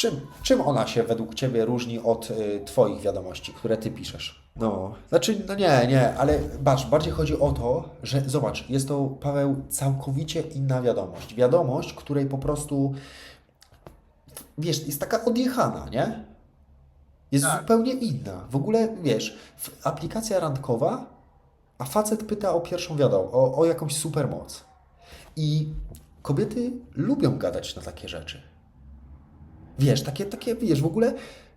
Czym, czym ona się według Ciebie różni od y, Twoich wiadomości, które Ty piszesz? No, znaczy, no nie, nie, ale patrz, bardziej chodzi o to, że zobacz, jest to, Paweł, całkowicie inna wiadomość. Wiadomość, której po prostu, wiesz, jest taka odjechana, nie? Jest Tak. zupełnie inna. W ogóle, wiesz, aplikacja randkowa, a facet pyta o pierwszą wiadomość, o, o jakąś supermoc. I kobiety lubią gadać na takie rzeczy. Wiesz, takie, takie, wiesz, w ogóle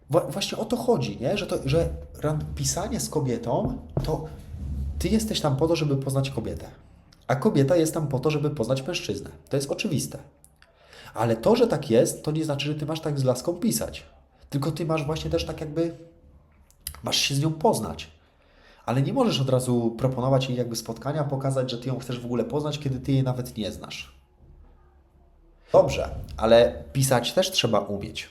właśnie o to chodzi, nie? Że, to, że pisanie z kobietą, to ty jesteś tam po to, żeby poznać kobietę. A kobieta jest tam po to, żeby poznać mężczyznę. To jest oczywiste. Ale to, że tak jest, to nie znaczy, że ty masz tak z laską pisać. Tylko ty masz właśnie też tak jakby, masz się z nią poznać. Ale nie możesz od razu proponować jej jakby spotkania, pokazać, że ty ją chcesz w ogóle poznać, kiedy ty jej nawet nie znasz. Dobrze, ale pisać też trzeba umieć.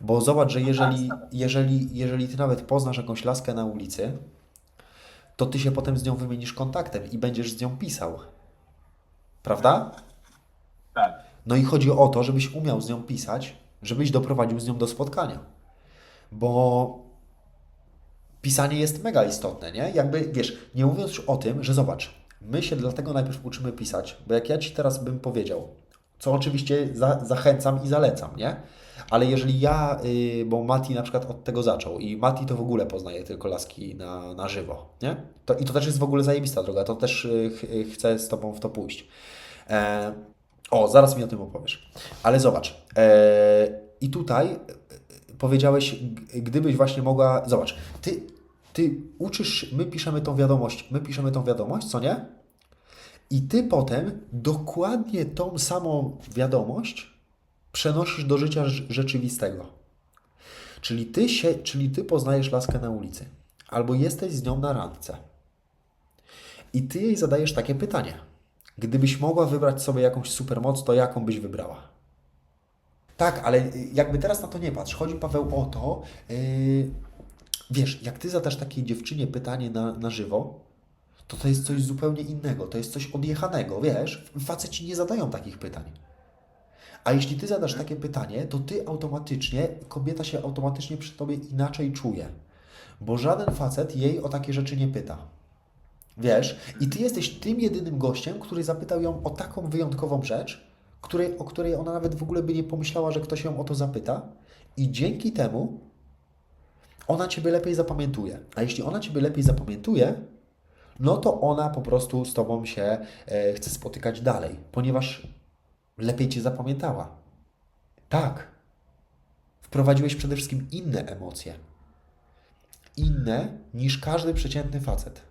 Bo zobacz, że jeżeli, jeżeli, jeżeli ty nawet poznasz jakąś laskę na ulicy, to ty się potem z nią wymienisz kontaktem i będziesz z nią pisał. Prawda? Tak. No i chodzi o to, żebyś umiał z nią pisać, żebyś doprowadził z nią do spotkania. Bo pisanie jest mega istotne, nie? Jakby, wiesz, nie mówiąc już o tym, że zobacz, my się dlatego najpierw uczymy pisać, bo jak ja Ci teraz bym powiedział, co oczywiście za, zachęcam i zalecam, nie? Ale jeżeli ja, y, bo Mati na przykład od tego zaczął i Mati to w ogóle poznaje tylko laski na, na żywo, nie? To, I to też jest w ogóle zajebista droga, to też y, y, chcę z Tobą w to pójść. E, o, zaraz mi o tym opowiesz. Ale zobacz, e, i tutaj e, powiedziałeś, gdybyś właśnie mogła, zobacz, ty, ty uczysz, my piszemy tą wiadomość, my piszemy tą wiadomość, co nie? I ty potem dokładnie tą samą wiadomość przenosisz do życia rz- rzeczywistego. Czyli ty, się, czyli ty poznajesz laskę na ulicy, albo jesteś z nią na randce. I ty jej zadajesz takie pytanie. Gdybyś mogła wybrać sobie jakąś supermoc, to jaką byś wybrała? Tak, ale y, jakby teraz na to nie patrz. Chodzi, Paweł, o to, yy, wiesz, jak ty zadasz takiej dziewczynie pytanie na, na żywo, to to jest coś zupełnie innego, to jest coś odjechanego, wiesz? Faceci nie zadają takich pytań. A jeśli ty zadasz takie pytanie, to ty automatycznie, kobieta się automatycznie przy tobie inaczej czuje. Bo żaden facet jej o takie rzeczy nie pyta. Wiesz? I ty jesteś tym jedynym gościem, który zapytał ją o taką wyjątkową rzecz, której, o której ona nawet w ogóle by nie pomyślała, że ktoś ją o to zapyta. I dzięki temu ona ciebie lepiej zapamiętuje. A jeśli ona ciebie lepiej zapamiętuje, no to ona po prostu z tobą się e, chce spotykać dalej, ponieważ lepiej cię zapamiętała. Tak. Wprowadziłeś przede wszystkim inne emocje. Inne niż każdy przeciętny facet.